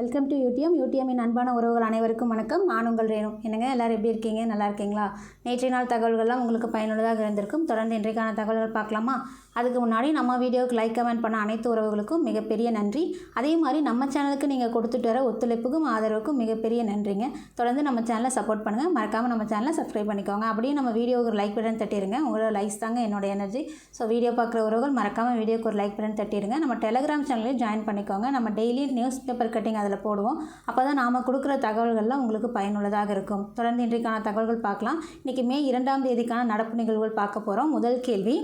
Welcome to UTM யூடிஎம்மின் அன்பான உறவுகள் அனைவருக்கும் வணக்கம். நான் உங்கள் ரேணும் என்னங்க எல்லோரும் எப்படி இருக்கீங்க? நல்லா இருக்கீங்களா? நேற்றைய நாள் தகவல்கள்லாம் உங்களுக்கு பயனுள்ளதாக இருந்திருக்கும். தொடர்ந்து இன்றைக்கான தகவல்கள் பார்க்கலாமா? அதுக்கு முன்னாடி நம்ம வீடியோவுக்கு லைக் கமெண்ட் பண்ண அனைத்து உறவுகளுக்கும் மிகப்பெரிய நன்றி. அதே மாதிரி நம்ம சேனலுக்கு நீங்கள் கொடுத்துட்டு வர ஒத்துழைப்புக்கும் ஆதரவுக்கும் மிகப்பெரிய நன்றிங்க. தொடர்ந்து நம்ம சேனலை சப்போர்ட் பண்ணுங்கள் மறக்காமல் நம்ம சேனலை சப்ஸ்கிரைப் பண்ணிக்கோங்க. அப்படியே நம்ம வீடியோவுக்கு ஒரு லைக் பட்டன் தட்டிடுங்க உங்களோட லைக்ஸ் தாங்க என்னோட எனர்ஜி ஸோ வீடியோ பார்க்குற உறவுகள் மறக்காமல் வீடியோக்கு ஒரு லைக் பட்டன் தட்டிடுங்க நம்ம டெலிகிராம் சேனலையும் ஜாயின் பண்ணிக்கோங்க. நம்ம டெய்லி நியூஸ் பேப்பர் கட்டிங் அதில் போடுவோம். அப்போ தான் நாம் கொடுக்குற தகவல்கள்லாம் உங்களுக்கு பயனுள்ளதாக இருக்கும். தொடர்ந்து இன்றைக்கான தகவல்கள் பார்க்கலாம். இன்றைக்கி மே இரண்டாம் தேதிக்கான நடப்பு நிகழ்வுகள் பார்க்க போகிறோம் முதல் கேள்வி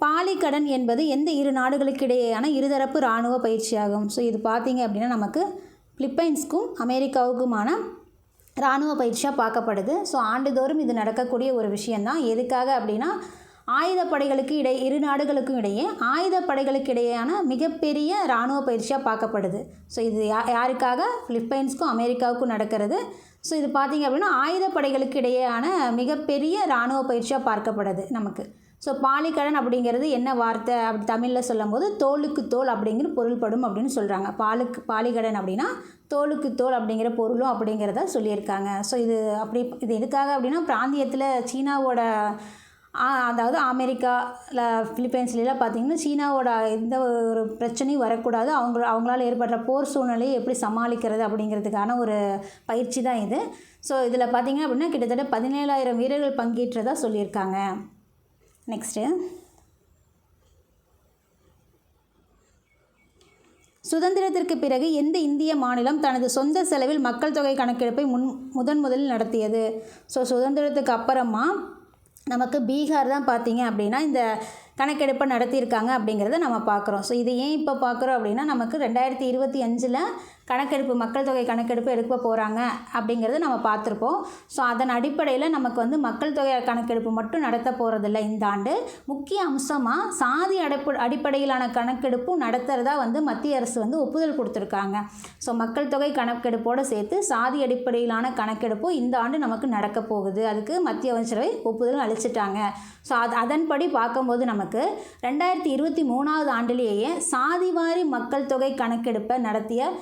பாலிக்கடன் என்பது எந்த இரு நாடுகளுக்கு இடையேயான இருதரப்பு இராணுவ பயிற்சியாகும். ஸோ இது பார்த்தீங்க அப்படின்னா நமக்கு பிலிப்பைன்ஸ்க்கும் அமெரிக்காவுக்குமான இராணுவ பயிற்சியாக பார்க்கப்படுது. ஸோ ஆண்டுதோறும் இது நடக்கக்கூடிய ஒரு விஷயந்தான் எதுக்காக அப்படின்னா ஆயுதப்படைகளுக்கு இடை இரு நாடுகளுக்கும் இடையே ஆயுதப்படைகளுக்கு இடையேயான மிகப்பெரிய இராணுவ பயிற்சியாக பார்க்கப்படுது. ஸோ இது யா யாருக்காக? பிலிப்பைன்ஸ்க்கும் அமெரிக்காவுக்கும் நடக்கிறது. ஸோ இது பார்த்திங்க அப்படின்னா ஆயுதப்படைகளுக்கு இடையேயான மிகப்பெரிய இராணுவ பயிற்சியாக பார்க்கப்படுது நமக்கு. ஸோ பாலிக்கடன் அப்படிங்கிறது என்ன வார்த்தை அப்படி தமிழில் சொல்லும் போது தோலுக்கு தோல் அப்படிங்கிற பொருள்படும் அப்படின்னு சொல்கிறாங்க பாலுக்கு பாலிக்கடன் அப்படின்னா தோலுக்கு தோல் அப்படிங்கிற பொருளும் அப்படிங்கிறத சொல்லியிருக்காங்க. ஸோ இது அப்படி இது எதுக்காக அப்படின்னா பிராந்தியத்தில் சீனாவோட அதாவது அதாவது அமெரிக்காவில் ஃபிலிப்பைன்ஸ்லாம் பார்த்திங்கன்னா சீனாவோட எந்த ஒரு பிரச்சனையும் வரக்கூடாது. அவங்க அவங்களால ஏற்படுற போர் சூழ்நிலையை எப்படி சமாளிக்கிறது அப்படிங்கிறதுக்கான ஒரு பயிற்சி தான் இது. ஸோ இதில் பார்த்தீங்க அப்படின்னா கிட்டத்தட்ட பதினேழாயிரம் வீரர்கள் பங்கேற்றதாக சொல்லியிருக்காங்க. நெக்ஸ்ட்டு. சுதந்திரத்திற்கு பிறகு எந்த இந்திய மாநிலம் தனது சொந்த செலவில் மக்கள் தொகை கணக்கெடுப்பை முன் முதன் முதலில் நடத்தியது? ஸோ சுதந்திரத்துக்கு அப்புறமா நமக்கு பீகார் தான் பார்த்தீங்க அப்படின்னா இந்த கணக்கெடுப்பை நடத்தியிருக்காங்க அப்படிங்கிறத நம்ம பார்க்குறோம். ஸோ இது ஏன் இப்போ பார்க்குறோம் அப்படின்னா நமக்கு ரெண்டாயிரத்தி இருபத்தி அஞ்சில் கணக்கெடுப்பு மக்கள் தொகை கணக்கெடுப்பு எடுக்க போகிறாங்க அப்படிங்கிறது நம்ம பார்த்துருப்போம். ஸோ அதன் அடிப்படையில் நமக்கு வந்து மக்கள் தொகை கணக்கெடுப்பு மட்டும் நடத்த போகிறதில்ல இந்த ஆண்டு முக்கிய அம்சமாக சாதி அடைப்பு அடிப்படையிலான கணக்கெடுப்பும் நடத்துகிறதா வந்து மத்திய அரசு வந்து ஒப்புதல் கொடுத்துருக்காங்க. ஸோ மக்கள் தொகை கணக்கெடுப்போடு சேர்த்து சாதி அடிப்படையிலான கணக்கெடுப்பும் இந்த ஆண்டு நமக்கு நடக்க போகுது. அதுக்கு மத்திய அமைச்சரவை ஒப்புதல் அளிச்சிட்டாங்க. ஸோ அது அதன்படி பார்க்கும்போது நமக்கு ரெண்டாயிரத்தி இருபத்தி மூணாவது ஆண்டிலேயே சாதிவாரி மக்கள் தொகை கணக்கெடுப்பை நடத்திய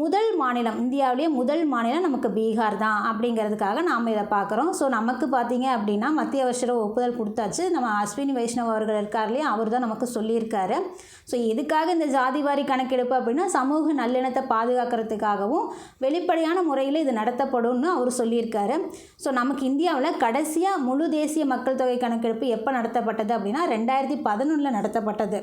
முதல் மாநிலம் இந்தியாவிலேயே முதல் மாநிலம் நமக்கு பீகார் தான் அப்படிங்கிறதுக்காக நாம் இதை பார்க்குறோம். ஸோ நமக்கு பார்த்தீங்க அப்படின்னா மத்திய அமைச்சர் ஒப்புதல் கொடுத்தாச்சு. நம்ம அஸ்வினி வைஷ்ணவ் அவர்கள் இருக்கார் இல்லையா? அவர் தான் நமக்கு சொல்லியிருக்காரு. ஸோ எதுக்காக இந்த ஜாதிவாரி கணக்கெடுப்பு அப்படின்னா சமூக நல்லிணத்தை பாதுகாக்கிறதுக்காகவும் வெளிப்படையான முறையில் இது நடத்தப்படும்னு அவர் சொல்லியிருக்காரு. ஸோ நமக்கு இந்தியாவில் கடைசியாக முழு தேசிய மக்கள் தொகை கணக்கெடுப்பு எப்போ நடத்தப்பட்டது அப்படின்னா ரெண்டாயிரத்தி பதினொன்றில் நடத்தப்பட்டது.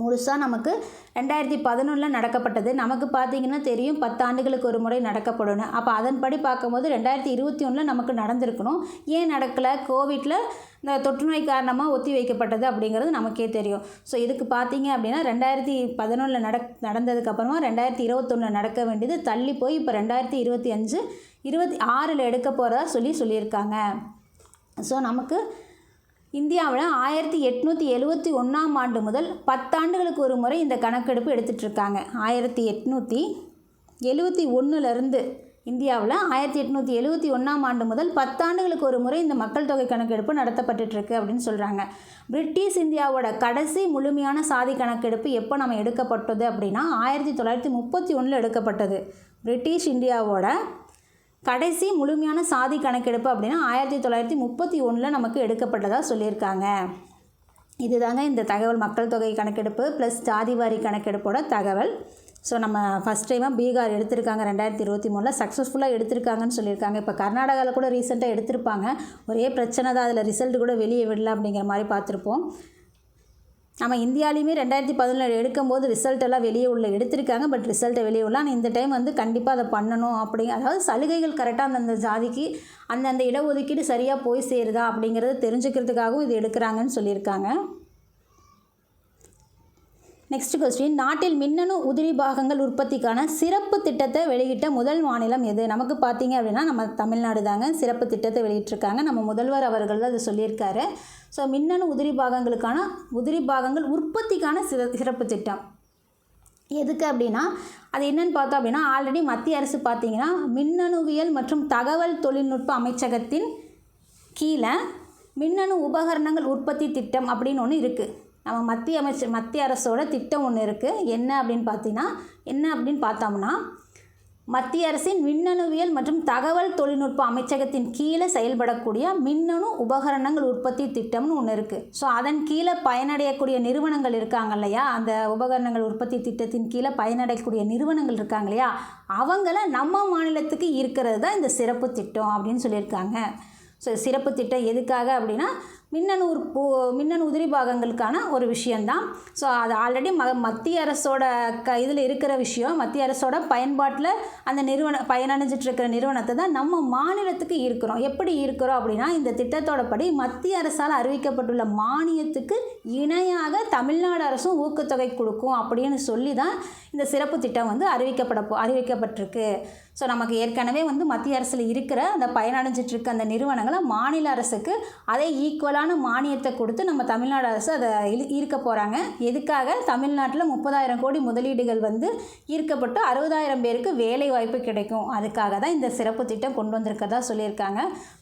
முழுசாக நமக்கு ரெண்டாயிரத்தி பதினொன்றில் நடக்கப்பட்டது. நமக்கு பார்த்தீங்கன்னா தெரியும் பத்தாண்டுகளுக்கு ஒரு முறை நடக்கப்படணும். அப்போ அதன்படி பார்க்கும்போது ரெண்டாயிரத்தி இருபத்தி ஒன்றில் நமக்கு நடந்திருக்கணும். ஏன் நடக்கலை? கோவிட்டில் இந்த தொற்றுநோய் காரணமாக ஒத்தி வைக்கப்பட்டது அப்படிங்கிறது நமக்கே தெரியும். ஸோ இதுக்கு பார்த்தீங்க அப்படின்னா ரெண்டாயிரத்தி பதினொன்றில் நட நடந்ததுக்கப்புறமா ரெண்டாயிரத்தி இருபத்தொன்னில் நடக்க வேண்டியது தள்ளி போய் இப்போ ரெண்டாயிரத்தி இருபத்தி அஞ்சு இருபத்தி ஆறில் எடுக்க போகிறதா சொல்லி சொல்லியிருக்காங்க. ஸோ நமக்கு இந்தியாவில் ஆயிரத்தி எட்நூற்றி எழுவத்தி ஒன்றாம் ஆண்டு முதல் பத்தாண்டுகளுக்கு ஒரு முறை இந்த கணக்கெடுப்பு எடுத்துகிட்ருக்காங்க ஆயிரத்தி எட்நூற்றி எழுவத்தி ஒன்றுலேருந்து இந்தியாவில் ஆயிரத்தி எட்நூற்றி எழுவத்தி ஒன்றாம் ஆண்டு முதல் பத்தாண்டுகளுக்கு ஒரு முறை இந்த மக்கள் தொகை கணக்கெடுப்பு நடத்தப்பட்டுருக்கு அப்படின்னு சொல்கிறாங்க பிரிட்டிஷ் இந்தியாவோட கடைசி முழுமையான சாதி கணக்கெடுப்பு எப்போ நம்ம எடுக்கப்பட்டது அப்படின்னா ஆயிரத்தி தொள்ளாயிரத்தி முப்பத்தி ஒன்றில் எடுக்கப்பட்டது. பிரிட்டிஷ் இந்தியாவோட கடைசி முழுமையான சாதி கணக்கெடுப்பு அப்படின்னா ஆயிரத்தி தொள்ளாயிரத்தி முப்பத்தி ஒன்றில் நமக்கு எடுக்கப்பட்டதாக சொல்லியிருக்காங்க. இதுதாங்க இந்த தகவல். மக்கள் தொகை கணக்கெடுப்பு ப்ளஸ் ஜாதிவாரி கணக்கெடுப்போட தகவல். ஸோ நம்ம ஃபஸ்ட் டைமாக பீகார் எடுத்திருக்காங்க ரெண்டாயிரத்தி இருபத்தி மூணில். சக்ஸஸ்ஃபுல்லாக எடுத்திருக்காங்கன்னு சொல்லியிருக்காங்க. இப்போ கர்நாடகாவில் கூட ரீசெண்டாக எடுத்திருப்பாங்க. ஒரே பிரச்சனை தான் அதில் ரிசல்ட் கூட வெளியே விடல அப்படிங்கிற மாதிரி பார்த்துருப்போம். நம்ம இந்தியாலையுமே ரெண்டாயிரத்தி பதினேழு எடுக்கும்போது ரிசல்ட் எல்லாம் வெளியே உள்ள எடுத்திருக்காங்க பட் ரிசல்ட்டை வெளியே உள்ள. ஆனால் இந்த டைம் வந்து கண்டிப்பாக அதை பண்ணணும் அப்படி அதாவது சலுகைகள் கரெக்டாக அந்தந்த ஜாதிக்கு அந்தந்த இடஒதுக்கீடு சரியாக போய் சேருதா அப்படிங்கிறத தெரிஞ்சுக்கிறதுக்காகவும் இது எடுக்கிறாங்கன்னு சொல்லியிருக்காங்க. நெக்ஸ்ட் கொஸ்டின் நாட்டில் மின்னணு உதிரி பாகங்கள் உற்பத்திக்கான சிறப்பு திட்டத்தை வெளியிட்ட முதல் மாநிலம் எது? நமக்கு பார்த்தீங்க அப்படின்னா நம்ம தமிழ்நாடு தாங்க சிறப்பு திட்டத்தை வெளியிட்டிருக்காங்க. நம்ம முதல்வர் அவர்கள் தான் அதை சொல்லியிருக்காரு. ஸோ மின்னணு உதிரி பாகங்களுக்கான உதிரி பாகங்கள் உற்பத்திக்கான சிற சிறப்பு திட்டம். எதுக்கு அப்படின்னா அது என்னென்னு பார்த்தோம் அப்படின்னா ஆல்ரெடி மத்திய அரசு பார்த்தீங்கன்னா மின்னணுவியல் மற்றும் தகவல் தொழில்நுட்ப அமைச்சகத்தின் கீழே மின்னணு உபகரணங்கள் உற்பத்தி திட்டம் அப்படின்னு ஒன்று இருக்குது நம்ம மத்திய அமைச்சர் மத்திய அரசோட திட்டம் ஒன்று இருக்குது என்ன அப்படின்னு பார்த்தீங்கன்னா என்ன அப்படின்னு பார்த்தோம்னா மத்திய அரசின் மின்னணுவியல் மற்றும் தகவல் தொழில்நுட்ப அமைச்சகத்தின் கீழே செயல்படக்கூடிய மின்னணு உபகரணங்கள் உற்பத்தி திட்டம்னு ஒன்று இருக்குது ஸோ அதன் கீழே பயனடையக்கூடிய நிறுவனங்கள் இருக்காங்க இல்லையா? அந்த உபகரணங்கள் உற்பத்தி திட்டத்தின் கீழே பயனடையக்கூடிய நிறுவனங்கள் இருக்காங்க இல்லையா? அவங்கள நம்ம மாநிலத்துக்கு இருக்கிறது தான் இந்த சிறப்பு திட்டம் அப்படின்னு சொல்லியிருக்காங்க. ஸோ சிறப்பு திட்டம் எதுக்காக அப்படின்னா மின்னணு பூ மின்னணு உதிரி பாகங்களுக்கான ஒரு விஷயந்தான் ஸோ அது ஆல்ரெடி ம மத்திய அரசோட க இதில் இருக்கிற விஷயம். மத்திய அரசோட பயன்பாட்டில் அந்த நிறுவன பயனடைஞ்சிட்ருக்கிற நிறுவனத்தை தான் நம்ம மாநிலத்துக்கு இருக்கிறோம் எப்படி இருக்கிறோம் அப்படின்னா இந்த திட்டத்தோட படி மத்திய அரசால் அறிவிக்கப்பட்டுள்ள மானியத்துக்கு இணையாக தமிழ்நாடு அரசும் ஊக்கத்தொகை கொடுக்கும் அப்படின்னு சொல்லி தான் இந்த சிறப்பு திட்டம் வந்து அறிவிக்கப்பட போ அறிவிக்கப்பட்டிருக்கு. ஸோ நமக்கு ஏற்கனவே வந்து மத்திய அரசில் இருக்கிற அந்த பயனடைஞ்சிட்டு இருக்க அந்த நிறுவனங்களை மாநில அரசுக்கு அதே ஈக்குவலான மானியத்தை கொடுத்து நம்ம தமிழ்நாடு அரசு அதை ஈர்க்க போகிறாங்க எதுக்காக? தமிழ்நாட்டில் முப்பதாயிரம் கோடி முதலீடுகள் வந்து ஈர்க்கப்பட்டு அறுபதாயிரம் பேருக்கு வேலை வாய்ப்பு கிடைக்கும். அதுக்காக தான் இந்த சிறப்பு திட்டம் கொண்டு வந்திருக்கதா சொல்லியிருக்காங்க.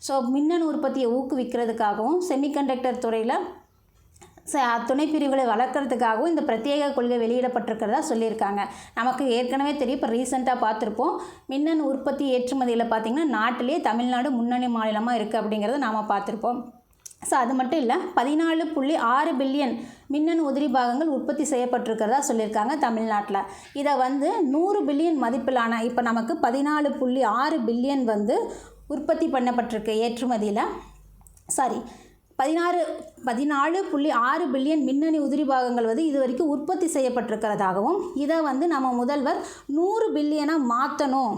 ஸோ மின்னணு உற்பத்தியை ஊக்குவிக்கிறதுக்காகவும் செமிகண்டக்டர் துறையில் துணை பிரிவுகளை வளர்க்குறதுக்காகவும் இந்த பிரத்யேக கொள்கை வெளியிடப்பட்டிருக்கிறதா சொல்லியிருக்காங்க. நமக்கு ஏற்கனவே தெரியும். இப்போ ரீசெண்டாக பார்த்துருப்போம். மின்னணு உற்பத்தி ஏற்றுமதியில் பார்த்திங்கன்னா நாட்டிலேயே தமிழ்நாடு முன்னணி மாநிலமாக இருக்குது அப்படிங்கிறத நாம் பார்த்துருப்போம். ஸோ அது மட்டும் இல்லை பதினாலு புள்ளி ஆறு பில்லியன் மின்னணு உதிரி பாகங்கள் உற்பத்தி செய்யப்பட்டிருக்கிறதா சொல்லியிருக்காங்க தமிழ்நாட்டில். இதை வந்து நூறு பில்லியன் மதிப்பிலான இப்போ நமக்கு பதினாலு புள்ளி ஆறு பில்லியன் வந்து உற்பத்தி பண்ணப்பட்டிருக்கு ஏற்றுமதியில். சாரி பதினாறு பதினாலு புள்ளி ஆறு பில்லியன் மின்னணு உதிரி பாகங்கள் வந்து இது வரைக்கும் உற்பத்தி செய்யப்பட்டிருக்கிறதாகவும் இதை வந்து நம்ம முதல்வர் நூறு பில்லியனாக மாற்றணும்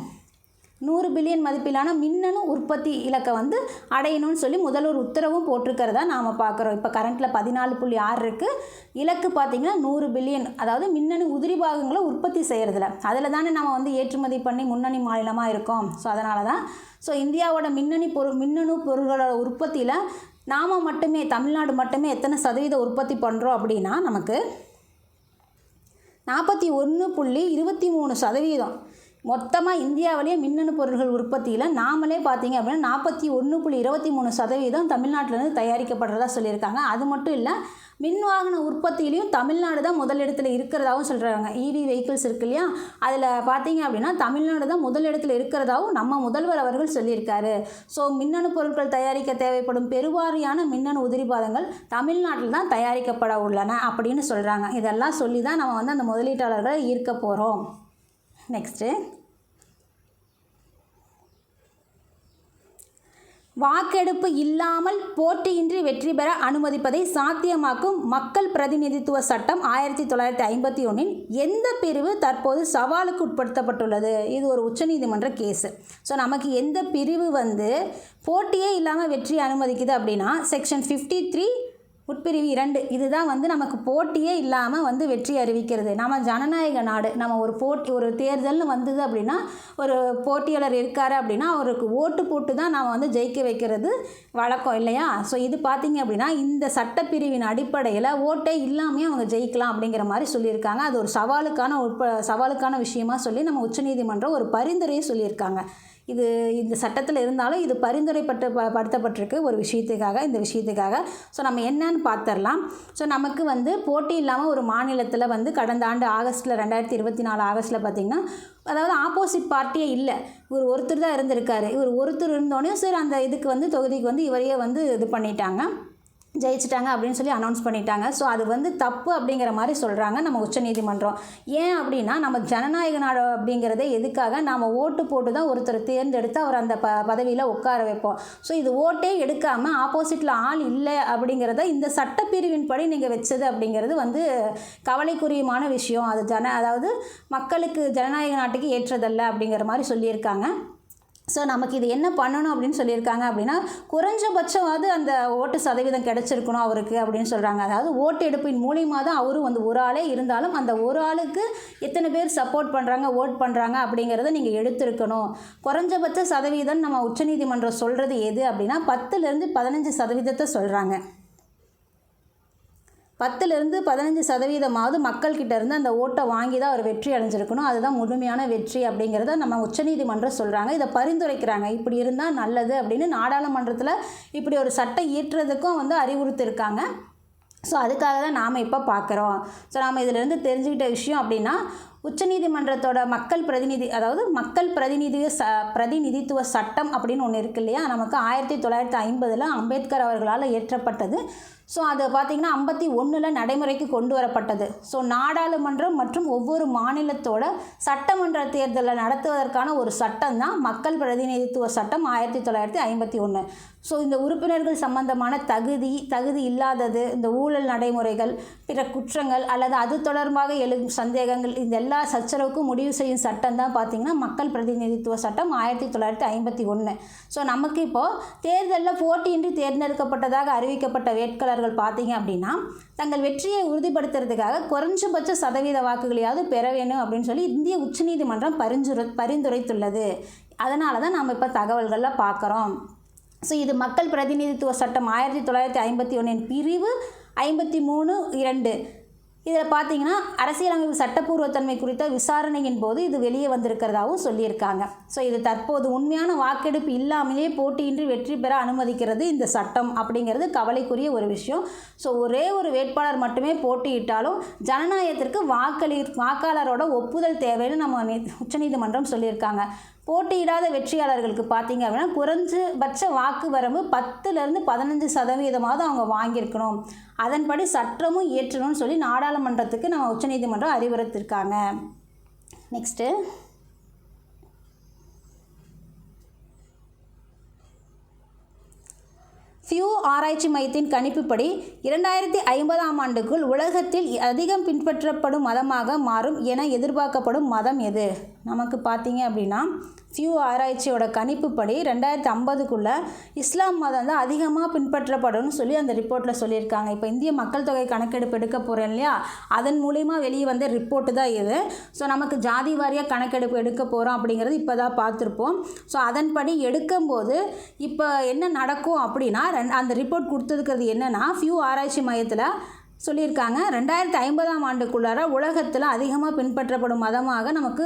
நூறு பில்லியன் மதிப்பிலான மின்னணு உற்பத்தி இலக்கை வந்து அடையணும்னு சொல்லி முதல்வர் உத்தரவும் போட்டிருக்கிறதா நாம் பார்க்குறோம். இப்போ கரண்ட்டில் பதினாலு புள்ளி ஆறு இருக்குது இலக்கு பார்த்திங்கன்னா நூறு பில்லியன் அதாவது மின்னணு உதிரி பாகங்களை உற்பத்தி செய்கிறதுல அதில் தானே நம்ம வந்து ஏற்றுமதி பண்ணி முன்னணி மாநிலமாக இருக்கோம். ஸோ அதனால தான் ஸோ இந்தியாவோட மின்னணி பொருள் மின்னணு பொருள்களோட உற்பத்தியில் நாம் மட்டுமே தமிழ்நாடு மட்டுமே எத்தனை சதவீத உற்பத்தி பண்ணுறோம் அப்படின்னா நமக்கு நாற்பத்தி ஒன்று புள்ளி இருபத்தி மூணு சதவீதம். மொத்தமாக இந்தியாவிலேயே மின்னணு பொருட்கள் உற்பத்தியில் நாமளே பார்த்தீங்க அப்படின்னா நாற்பத்தி ஒன்று புள்ளி இருபத்தி மூணு சதவீதம் தமிழ்நாட்டிலேருந்து தயாரிக்கப்படுறதா சொல்லியிருக்காங்க. அது மட்டும் இல்லை மின் வாகன உற்பத்தியிலையும் தமிழ்நாடு தான் முதலிடத்தில் இருக்கிறதாகவும் சொல்கிறாங்க இவி வெஹிக்கிள்ஸ் இருக்கு இல்லையா? அதில் பார்த்தீங்க அப்படின்னா தமிழ்நாடு தான் முதலிடத்தில் இருக்கிறதாகவும் நம்ம முதல்வர் அவர்கள் சொல்லியிருக்காரு. ஸோ மின்னணு பொருட்கள் தயாரிக்க தேவைப்படும் பெருவாரியான மின்னணு உதிரி பாதங்கள் தமிழ்நாட்டில் தான் தயாரிக்கப்பட உள்ளன அப்படின்னு சொல்கிறாங்க இதெல்லாம் சொல்லி தான் நம்ம வந்து அந்த முதலீட்டாளர்களை ஈர்க்க போகிறோம் நெக்ஸ்ட்டு வாக்கெடுப்பு இல்லாமல் போட்டியின்றி வெற்றி பெற அனுமதிப்பதை சாத்தியமாக்கும் மக்கள் பிரதிநிதித்துவ சட்டம் ஆயிரத்தி தொள்ளாயிரத்தி ஐம்பத்தி ஒன்றின் எந்த பிரிவு தற்போது சவாலுக்கு உட்படுத்தப்பட்டுள்ளது? இது ஒரு உச்சநீதிமன்ற கேஸு. ஸோ நமக்கு எந்த பிரிவு வந்து போட்டியே இல்லாமல் வெற்றி அனுமதிக்குது அப்படின்னா செக்ஷன் ஃபிஃப்டி த்ரீ உட்பிரிவு இரண்டு. இதுதான் வந்து நமக்கு போட்டியே இல்லாமல் வந்து வெற்றி அறிவிக்கிறது. நம்ம ஜனநாயக நாடு நம்ம ஒரு போட்டி ஒரு தேர்தல்னு வந்தது அப்படின்னா ஒரு போட்டியாளர் இருக்கார் அப்படின்னா அவருக்கு ஓட்டு போட்டு தான் நாம் வந்து ஜெயிக்க வைக்கிறது வழக்கம் இல்லையா? ஸோ இது பார்த்திங்க அப்படின்னா இந்த சட்டப்பிரிவின் அடிப்படையில் ஓட்டே இல்லாமே அவங்க ஜெயிக்கலாம் அப்படிங்கிற மாதிரி சொல்லியிருக்காங்க. அது ஒரு சவாலுக்கான உட்ப சவாலுக்கான விஷயமா சொல்லி நம்ம உச்சநீதிமன்றம் ஒரு பரிந்துரையை சொல்லியிருக்காங்க. இது இந்த சட்டத்தில் இருந்தாலும் இது பரிந்துரைப்பட்டு ப படுத்தப்பட்டிருக்கு ஒரு விஷயத்துக்காக இந்த விஷயத்துக்காக. ஸோ நம்ம என்னன்னு பார்த்துடலாம் ஸோ நமக்கு வந்து போட்டி இல்லாமல் ஒரு மாநிலத்தில் வந்து கடந்த ஆண்டு ஆகஸ்ட்டில் ரெண்டாயிரத்தி இருபத்தி நாலு ஆகஸ்ட்டில் பார்த்திங்கன்னா அதாவது ஆப்போசிட் பார்ட்டியே இல்லை. இவர் ஒருத்தர் தான் இருந்திருக்காரு. இவர் ஒருத்தர் இருந்தோடனே சரி அந்த இதுக்கு வந்து தொகுதிக்கு வந்து இவரையே வந்து இது பண்ணிட்டாங்க. ஜெயிச்சிட்டாங்க அப்படின்னு சொல்லி அனௌன்ஸ் பண்ணிட்டாங்க. ஸோ அது வந்து தப்பு அப்படிங்கிற மாதிரி சொல்கிறாங்க நம்ம உச்சநீதிமன்றம் ஏன் அப்படின்னா நம்ம ஜனநாயக நாடு அப்படிங்கிறதே எதுக்காக நாம் ஓட்டு போட்டு தான் ஒருத்தர் தேர்ந்தெடுத்து அவர் அந்த ப பதவியில் உட்கார வைப்போம். ஸோ இது ஓட்டே எடுக்காமல் ஆப்போசிட்டில் ஆள் இல்லை அப்படிங்கிறத இந்த சட்டப்பிரிவின் படி நீங்கள் வச்சது அப்படிங்கிறது வந்து கவலைக்குரியமான விஷயம். அது ஜன அதாவது மக்களுக்கு ஜனநாயக நாட்டுக்கு ஏற்றதல்ல அப்படிங்கிற மாதிரி சொல்லியிருக்காங்க. ஸோ நமக்கு இது என்ன பண்ணணும் அப்படின்னு சொல்லியிருக்காங்க அப்படின்னா குறைஞ்சபட்சமாவது அந்த ஓட்டு சதவீதம் கிடச்சிருக்கணும் அவருக்கு அப்படின்னு சொல்கிறாங்க அதாவது ஓட்டு எடுப்பின் மூலியமாக தான் அவரும் வந்து ஒரு ஆளே இருந்தாலும் அந்த ஒரு ஆளுக்கு எத்தனை பேர் சப்போர்ட் பண்ணுறாங்க ஓட் பண்ணுறாங்க அப்படிங்கிறத நீங்கள் எடுத்திருக்கணும். குறைஞ்சபட்ச சதவீதம் நம்ம உச்சநீதிமன்றம் சொல்கிறது எது அப்படின்னா பத்துலேருந்து பதினஞ்சு சதவீதத்தை சொல்கிறாங்க பத்துலேருந்து பதினஞ்சு சதவீதமாவது மக்கள்கிட்ட இருந்து அந்த ஓட்டை வாங்கி தான் அவர் வெற்றி அடைஞ்சிருக்கணும். அதுதான் முழுமையான வெற்றி அப்படிங்கிறத நம்ம உச்சநீதிமன்றம் சொல்கிறாங்க இதை பரிந்துரைக்கிறாங்க. இப்படி இருந்தால் நல்லது அப்படின்னு நாடாளுமன்றத்தில் இப்படி ஒரு சட்டம் ஈட்டுறதுக்கும் வந்து அறிவுறுத்திருக்காங்க. ஸோ அதுக்காக தான் நாம் இப்போ பார்க்குறோம் ஸோ நாம் இதிலேருந்து தெரிஞ்சுக்கிட்ட விஷயம் அப்படின்னா உச்சநீதிமன்றத்தோட மக்கள் பிரதிநிதி அதாவது மக்கள் பிரதிநிதி ச பிரதிநிதித்துவ சட்டம் அப்படின்னு ஒன்று இருக்கு இல்லையா? நமக்கு ஆயிரத்தி தொள்ளாயிரத்தி ஐம்பதில் அம்பேத்கர் அவர்களால் இயற்றப்பட்டது. ஸோ அது பார்த்திங்கன்னா ஐம்பத்தி ஒன்றில் நடைமுறைக்கு கொண்டு வரப்பட்டது. ஸோ நாடாளுமன்றம் மற்றும் ஒவ்வொரு மாநிலத்தோட சட்டமன்ற தேர்தலை நடத்துவதற்கான ஒரு சட்டம் தான் மக்கள் பிரதிநிதித்துவ சட்டம் ஆயிரத்தி தொள்ளாயிரத்தி ஐம்பத்தி ஒன்று ஸோ இந்த உறுப்பினர்கள் சம்பந்தமான தகுதி தகுதி இல்லாதது இந்த ஊழல் நடைமுறைகள் பிற குற்றங்கள் அல்லது அது தொடர்பாக எழும் சந்தேகங்கள் இந்த எல்லா சச்சரவுக்கும் முடிவு செய்யும் சட்டம் தான் பார்த்திங்கன்னா மக்கள் பிரதிநிதித்துவ சட்டம் ஆயிரத்தி தொள்ளாயிரத்தி ஐம்பத்தி ஒன்று. ஸோ நமக்கு இப்போது தேர்தலில் போட்டியின்றி தேர்ந்தெடுக்கப்பட்டதாக அறிவிக்கப்பட்ட வேட்பாளர்கள் பார்த்தீங்க அப்படின்னா தங்கள் வெற்றியை உறுதிப்படுத்துறதுக்காக குறைஞ்சபட்ச சதவீத வாக்குகளையாவது பெற வேணும் அப்படின்னு சொல்லி இந்திய உச்சநீதிமன்றம் பரிந்துரை பரிந்துரைத்துள்ளது. அதனால தான் நாம் இப்போ தகவல்களில் பார்க்குறோம். ஸோ இது மக்கள் பிரதிநிதித்துவ சட்டம் ஆயிரத்தி தொள்ளாயிரத்தி ஐம்பத்தி ஒன்றின் பிரிவு ஐம்பத்தி மூணு இரண்டு. இதில் பார்த்தீங்கன்னா அரசியலமைப்பு சட்டப்பூர்வத்தன்மை குறித்த விசாரணையின் போது இது வெளியே வந்திருக்கிறதாகவும் சொல்லியிருக்காங்க. ஸோ இது தற்போது உண்மையான வாக்கெடுப்பு இல்லாமலே போட்டியின்றி வெற்றி பெற அனுமதிக்கிறது இந்த சட்டம் அப்படிங்கிறது கவலைக்குரிய ஒரு விஷயம். ஸோ ஒரே ஒரு வேட்பாளர் மட்டுமே போட்டியிட்டாலும் ஜனநாயகத்திற்கு வாக்களி வாக்காளரோட ஒப்புதல் தேவைன்னு நம்ம உச்சநீதிமன்றம் சொல்லியிருக்காங்க. போட்டியிடாத வெற்றியாளர்களுக்கு பார்த்தீங்க அப்படின்னா குறைஞ்சபட்ச வாக்கு வரம்பு பத்துலேருந்து பதினஞ்சு சதவீதமாவது அவங்க வாங்கியிருக்கணும். அதன்படி சட்டமும் இயற்றணும்னு சொல்லி நாடாளுமன்றத்துக்கு நம்ம உச்சநீதிமன்றம் அறிவுறுத்திருக்காங்க. நெக்ஸ்ட்டு ஃபியூ ஆராய்ச்சி மையத்தின் கணிப்புப்படி இரண்டாயிரத்தி ஐம்பதாம் ஆண்டுக்குள் உலகத்தில் அதிகம் பின்பற்றப்படும் மதமாக மாறும் என எதிர்பார்க்கப்படும் மதம் எது? நமக்கு பார்த்தீங்க அப்படின்னா ஃபியூ ஆராய்ச்சியோட கணிப்புப்படி ரெண்டாயிரத்தி ஐம்பதுக்குள்ளே இஸ்லாம் மதம் தான் அதிகமாக பின்பற்றப்படும்னு சொல்லி அந்த ரிப்போர்ட்டில் சொல்லியிருக்காங்க. இப்போ இந்திய மக்கள் தொகை கணக்கெடுப்பு எடுக்க போகிறோம் இல்லையா? அதன் மூலிமா வெளியே வந்த ரிப்போர்ட்டு தான் இது. ஸோ நமக்கு ஜாதி வாரியாக கணக்கெடுப்பு எடுக்க போகிறோம் அப்படிங்கிறது இப்போ தான் பார்த்துருப்போம். ஸோ அதன்படி எடுக்கும்போது இப்போ என்ன நடக்கும் அப்படின்னா ரெண்- அந்த ரிப்போர்ட் கொடுத்துருக்கிறது என்னென்னா ஃபியூ ஆராய்ச்சி மையத்தில் சொல்லியிருக்காங்க. ரெண்டாயிரத்தி ஐம்பதாம் ஆண்டுக்குள்ளார உலகத்தில் அதிகமாக பின்பற்றப்படும் மதமாக நமக்கு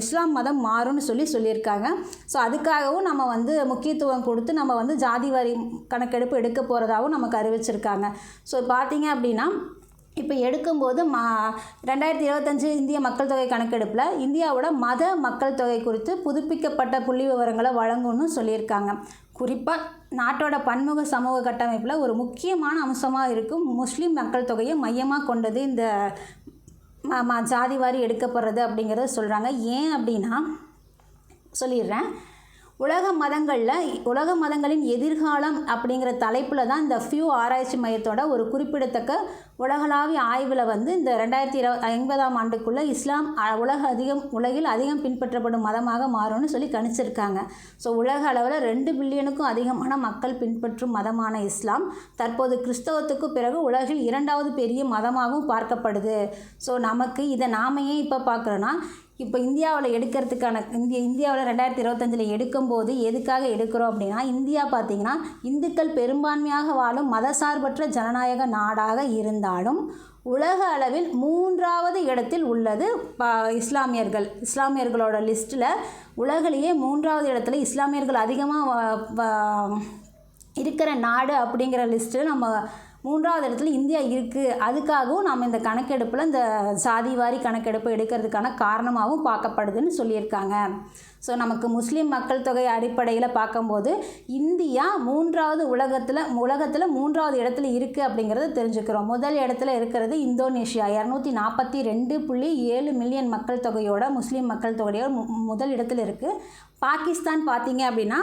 இஸ்லாம் மதம் மாறும்னு சொல்லி சொல்லியிருக்காங்க. ஸோ அதுக்காகவும் நம்ம வந்து முக்கியத்துவம் கொடுத்து நம்ம வந்து ஜாதி வரி கணக்கெடுப்பு எடுக்க போகிறதாகவும் நமக்கு அறிவிச்சிருக்காங்க. ஸோ பார்த்தீங்க அப்படின்னா இப்போ எடுக்கும்போது மா ரெண்டாயிரத்தி இருபத்தஞ்சு இந்திய மக்கள் தொகை கணக்கெடுப்பில் இந்தியாவோட மத மக்கள் தொகை குறித்து புதுப்பிக்கப்பட்ட புள்ளி விவரங்களை வழங்கும்னு சொல்லியிருக்காங்க. குறிப்பாக நாட்டோட பன்முக சமூக கட்டமைப்பில் ஒரு முக்கியமான அம்சமாக இருக்கும். முஸ்லீம் மக்கள் தொகையை மையமாக கொண்டது இந்த ம- ம- ஜாதி வாரி எடுக்கப்படுறது அப்படிங்கிறத சொல்கிறாங்க ஏன் அப்படின்னா சொல்லிடுறேன். உலக மதங்களில் உலக மதங்களின் எதிர்காலம் அப்படிங்கிற தலைப்பில் தான் இந்த ஃபியூ ஆராய்ச்சி மையத்தோட ஒரு குறிப்பிடத்தக்க உலகளாவிய ஆய்வில் வந்து இந்த ரெண்டாயிரத்தி இரு ஐம்பதாம் ஆண்டுக்குள்ளே இஸ்லாம் உலக அதிகம் உலகில் அதிகம் பின்பற்றப்படும் மதமாக மாறும்னு சொல்லி கணிச்சிருக்காங்க. ஸோ உலக அளவில் ரெண்டு பில்லியனுக்கும் அதிகமான மக்கள் பின்பற்றும் மதமான இஸ்லாம். தற்போது கிறிஸ்தவத்துக்கு பிறகு உலகில் இரண்டாவது பெரிய மதமாகவும் பார்க்கப்படுது. ஸோ நமக்கு இதை நாம ஏன் இப்போ பார்க்குறோன்னா இப்போ இந்தியாவில் எடுக்கிறதுக்கான இந்திய இந்தியாவில் ரெண்டாயிரத்தி இருபத்தஞ்சில் எடுக்கும்போது எதுக்காக எடுக்கிறோம் அப்படின்னா இந்தியா பார்த்திங்கன்னா இந்துக்கள் பெரும்பான்மையாக வாழும் மதசார்பற்ற ஜனநாயக நாடாக இருந்தாலும் உலக அளவில் மூன்றாவது இடத்தில் உள்ளது ப- இஸ்லாமியர்கள். இஸ்லாமியர்களோட லிஸ்ட்டில் உலகிலேயே மூன்றாவது இடத்துல இஸ்லாமியர்கள் அதிகமாக இருக்கிற நாடு அப்படிங்கிற லிஸ்ட்டு நம்ம மூன்றாவது இடத்துல இந்தியா இருக்குது அதுக்காகவும் நம்ம இந்த கணக்கெடுப்பில் இந்த சாதிவாரி கணக்கெடுப்பு எடுக்கிறதுக்கான காரணமாகவும் பார்க்கப்படுதுன்னு சொல்லியிருக்காங்க. ஸோ நமக்கு முஸ்லீம் மக்கள் தொகை அடிப்படையில் பார்க்கும்போது இந்தியா மூன்றாவது உலகத்தில் உலகத்தில் மூன்றாவது இடத்துல இருக்குது அப்படிங்கிறத தெரிஞ்சுக்கிறோம். முதல் இடத்துல இருக்கிறது இந்தோனேஷியா. இரநூத்தி நாற்பத்தி ரெண்டு புள்ளி ஏழு மில்லியன் மக்கள் தொகையோட முஸ்லீம் மக்கள் தொகையோட முதல் இடத்துல இருக்குது பாகிஸ்தான் பார்த்தீங்க அப்படின்னா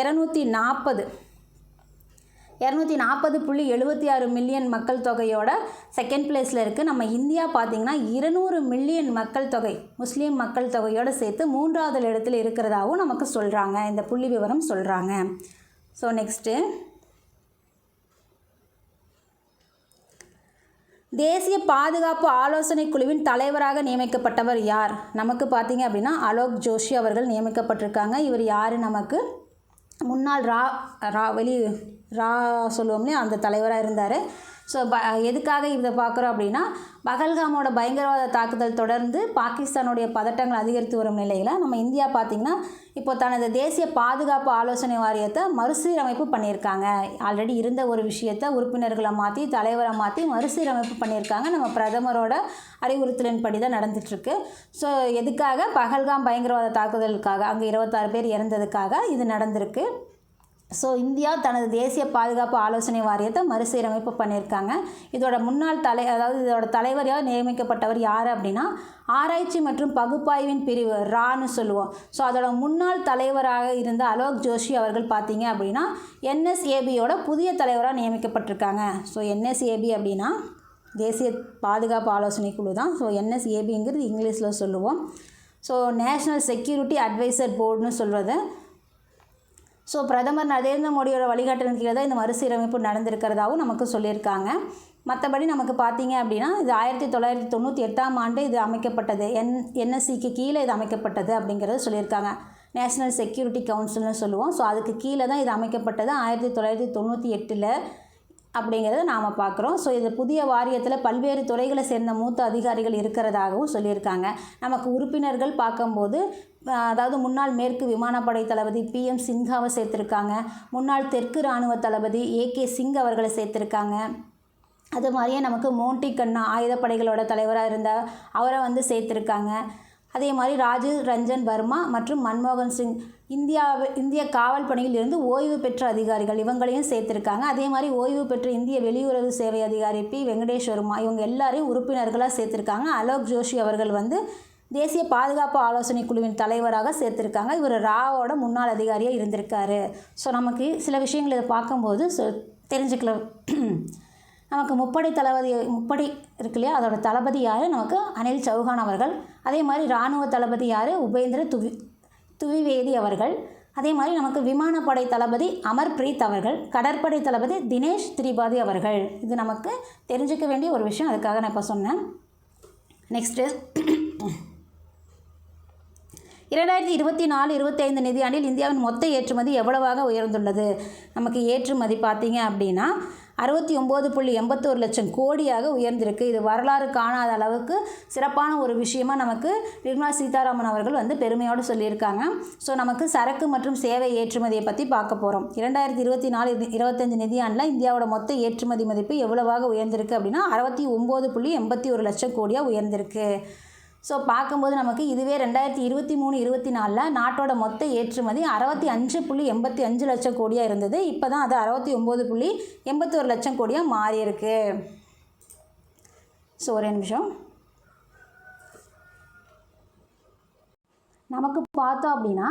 இரநூத்தி நாற்பது இரநூத்தி நாற்பது புள்ளி எழுபத்தி ஆறு மில்லியன் மக்கள் தொகையோட செகண்ட் பிளேஸில் இருக்குது நம்ம இந்தியா பார்த்திங்கன்னா இருநூறு மில்லியன் மக்கள் தொகை முஸ்லீம் மக்கள் தொகையோடு சேர்த்து மூன்றாவது இடத்துல இருக்கிறதாகவும் நமக்கு சொல்கிறாங்க இந்த புள்ளி விவரம் சொல்கிறாங்க ஸோ நெக்ஸ்ட்டு தேசிய பாதுகாப்பு ஆலோசனை குழுவின் தலைவராக நியமிக்கப்பட்டவர் யார்? நமக்கு பார்த்தீங்க அப்படின்னா அலோக் ஜோஷி அவர்கள் நியமிக்கப்பட்டிருக்காங்க. இவர் யார் நமக்கு? முன்னாள் ரா ரா வெளி ரா சொல்லுவோம்லே அந்த தலைவராக இருந்தார். ஸோ ப எதுக்காக இதை பார்க்குறோம் அப்படின்னா பகல்காமோட பயங்கரவாத தாக்குதல் தொடர்ந்து பாகிஸ்தானுடைய பதட்டங்கள் அதிகரித்து வரும் நிலையில் நம்ம இந்தியா பார்த்திங்கன்னா இப்போ தனது தேசிய பாதுகாப்பு ஆலோசனை வாரியத்தை மறுசீரமைப்பு பண்ணியிருக்காங்க. ஆல்ரெடி இருந்த ஒரு விஷயத்தை உறுப்பினர்களை மாற்றி தலைவரை மாற்றி மறுசீரமைப்பு பண்ணியிருக்காங்க. நம்ம பிரதமரோட அறிவுறுத்தலின்படி தான் நடந்துகிட்ருக்கு ஸோ எதுக்காக பகல்காம் பயங்கரவாத தாக்குதலுக்காக அங்கே இருபத்தாறு பேர் இறந்ததுக்காக இது நடந்திருக்கு? ஸோ இந்தியா தனது தேசிய பாதுகாப்பு ஆலோசனை வாரியத்தை மறுசீரமைப்பு பண்ணியிருக்காங்க. இதோட முன்னாள் தலை அதாவது இதோட தலைவராக நியமிக்கப்பட்டவர் யார் அப்படின்னா ஆராய்ச்சி மற்றும் பகுப்பாய்வின் பிரிவு ரான்னு சொல்லுவோம். ஸோ அதோட முன்னாள் தலைவராக இருந்த அலோக் ஜோஷி அவர்கள் பார்த்தீங்க அப்படின்னா என்எஸ்ஏபியோட புதிய தலைவராக நியமிக்கப்பட்டிருக்காங்க. ஸோ என்எஸ்ஏபி அப்படின்னா தேசிய பாதுகாப்பு ஆலோசனை குழு தான். ஸோ என்எஸ்ஏபிங்கிறது இங்கிலீஷில் சொல்லுவோம். ஸோ நேஷ்னல் செக்யூரிட்டி அட்வைசர் போர்டுன்னு சொல்கிறது ஸோ பிரதமர் நரேந்திர மோடியோட வழிகாட்டலின் கீழே தான் இந்த மறுசீரமைப்பு நடந்திருக்கிறதாவும் நமக்கு சொல்லியிருக்காங்க. மற்றபடி நமக்கு பார்த்தீங்க அப்படின்னா இது ஆயிரத்தி தொள்ளாயிரத்தி தொண்ணூற்றி எட்டாம் ஆண்டு இது அமைக்கப்பட்டது. என் என்எஸ்சிக்கு கீழே இது அமைக்கப்பட்டது அப்படிங்கிறத சொல்லியிருக்காங்க. நேஷ்னல் செக்யூரிட்டி கவுன்சில்னு சொல்லுவோம். ஸோ அதுக்கு கீழே தான் இது அமைக்கப்பட்டது. ஆயிரத்தி தொள்ளாயிரத்தி தொண்ணூற்றி எட்டில் அப்படிங்கிறத நாம் பார்க்குறோம். ஸோ இது புதிய வாரியத்தில் பல்வேறு துறைகளை சேர்ந்த மூத்த அதிகாரிகள் இருக்கிறதாகவும் சொல்லியிருக்காங்க. நமக்கு உறுப்பினர்கள் பார்க்கும்போது அதாவது முன்னாள் மேற்கு விமானப்படை தளபதி பிஎம் சிங்காவை சேர்த்துருக்காங்க. முன்னாள் தெற்கு இராணுவ தளபதி ஏகே சிங் அவர்களை சேர்த்துருக்காங்க. அது மாதிரியே நமக்கு மோண்டி கண்ணா ஆயுதப்படைகளோட தலைவராக இருந்த அவரை வந்து சேர்த்துருக்காங்க. அதே மாதிரி ராஜீவ் ரஞ்சன் வர்மா மற்றும் மன்மோகன் சிங் இந்தியாவை இந்திய காவல் பணியில் இருந்து ஓய்வு பெற்ற அதிகாரிகள் இவங்களையும் சேர்த்துருக்காங்க. அதே மாதிரி ஓய்வு பெற்ற இந்திய வெளியுறவு சேவை அதிகாரி பி. வெங்கடேஷ்வர்மா இவங்க எல்லாரையும் உறுப்பினர்களாக சேர்த்துருக்காங்க. அலோக் ஜோஷி அவர்கள் வந்து தேசிய பாதுகாப்பு ஆலோசனை குழுவின் தலைவராக சேர்த்துருக்காங்க. இவர் ராவோட முன்னாள் அதிகாரியாக இருந்திருக்காரு. ஸோ நமக்கு சில விஷயங்கள் இதை பார்க்கும்போது சொ தெரிஞ்சுக்கலாம். நமக்கு முப்படை தளபதி முப்படை இருக்கு இல்லையா? அதோட தளபதி யார்? நமக்கு அனில் சௌஹான் அவர்கள். அதே மாதிரி இராணுவ தளபதி யார்? உபேந்திர துவி துவிவேதி அவர்கள் அதே மாதிரி நமக்கு விமானப்படை தளபதி அமர்பிரீத் அவர்கள் கடற்படை தளபதி தினேஷ் திரிபாதி அவர்கள். இது நமக்கு தெரிஞ்சுக்க வேண்டிய ஒரு விஷயம். அதுக்காக நான் இப்போ சொன்னேன். நெக்ஸ்ட்டு இரண்டாயிரத்தி இருபத்தி நாலு இருபத்தைந்து நிதியாண்டில் இந்தியாவின் மொத்த ஏற்றுமதி எவ்வளவாக உயர்ந்துள்ளது? நமக்கு ஏற்றுமதி பார்த்தீங்க அப்படின்னா அறுபத்தி ஒம்பது புள்ளி எண்பத்தோரு லட்சம் கோடியாக உயர்ந்திருக்கு. இது வரலாறு காணாத அளவுக்கு சிறப்பான ஒரு விஷயமாக நமக்கு நிர்மலா சீதாராமன் அவர்கள் வந்து பெருமையோடு சொல்லியிருக்காங்க. ஸோ நமக்கு சரக்கு மற்றும் சேவை ஏற்றுமதியை பற்றி பார்க்க போகிறோம் இரண்டாயிரத்தி இருபத்தி நாலு இருபத்தஞ்சு நிதியாண்டில் இந்தியாவோட மொத்த ஏற்றுமதி மதிப்பு எவ்வளவாக உயர்ந்திருக்கு அப்படின்னா அறுபத்தி ஒம்பது புள்ளி எண்பத்தி ஒரு லட்சம் கோடியாக உயர்ந்திருக்கு. ஸோ பார்க்கும்போது நமக்கு இதுவே ரெண்டாயிரத்தி இருபத்தி மூணு இருபத்தி நாலில் நாட்டோட மொத்த ஏற்றுமதி அறுபத்தி அஞ்சு புள்ளி எண்பத்தி அஞ்சு லட்சம் கோடியாக இருந்தது. இப்போ தான் அது அறுபத்தி ஒம்பது புள்ளி எண்பத்தோரு லட்சம் கோடியாக மாறியிருக்கு. ஸோ ஒரே நிமிஷம். நமக்கு பார்த்தோம் அப்படின்னா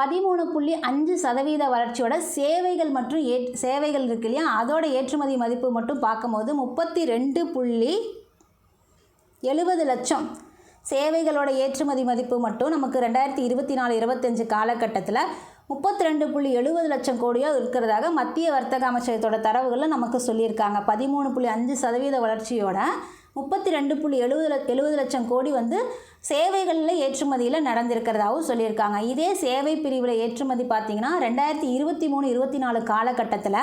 பதிமூணு புள்ளி அஞ்சு சதவீத வளர்ச்சியோட சேவைகள் மற்றும் ஏ சேவைகள் இருக்கு இல்லையா? அதோட ஏற்றுமதி மதிப்பு மட்டும் பார்க்கும்போது முப்பத்தி ரெண்டு புள்ளி எழுபது லட்சம் சேவைகளோட ஏற்றுமதி மதிப்பு மட்டும் நமக்கு ரெண்டாயிரத்தி இருபத்தி நாலு இருபத்தஞ்சு காலகட்டத்தில் முப்பத்தி ரெண்டு புள்ளி எழுபது லட்சம் கோடியோ இருக்கிறதாக மத்திய வர்த்தக அமைச்சகத்தோட தரவுகளில் நமக்கு சொல்லியிருக்காங்க. பதிமூணு புள்ளி அஞ்சு சதவீத வளர்ச்சியோட முப்பத்தி ரெண்டு புள்ளி எழுபது எழுபது லட்சம் கோடி வந்து சேவைகளில் ஏற்றுமதியில் நடந்திருக்கிறதாகவும் சொல்லியிருக்காங்க. இதே சேவை பிரிவில் ஏற்றுமதி பார்த்திங்கன்னா ரெண்டாயிரத்தி இருபத்தி மூணு இருபத்தி நாலு காலகட்டத்தில்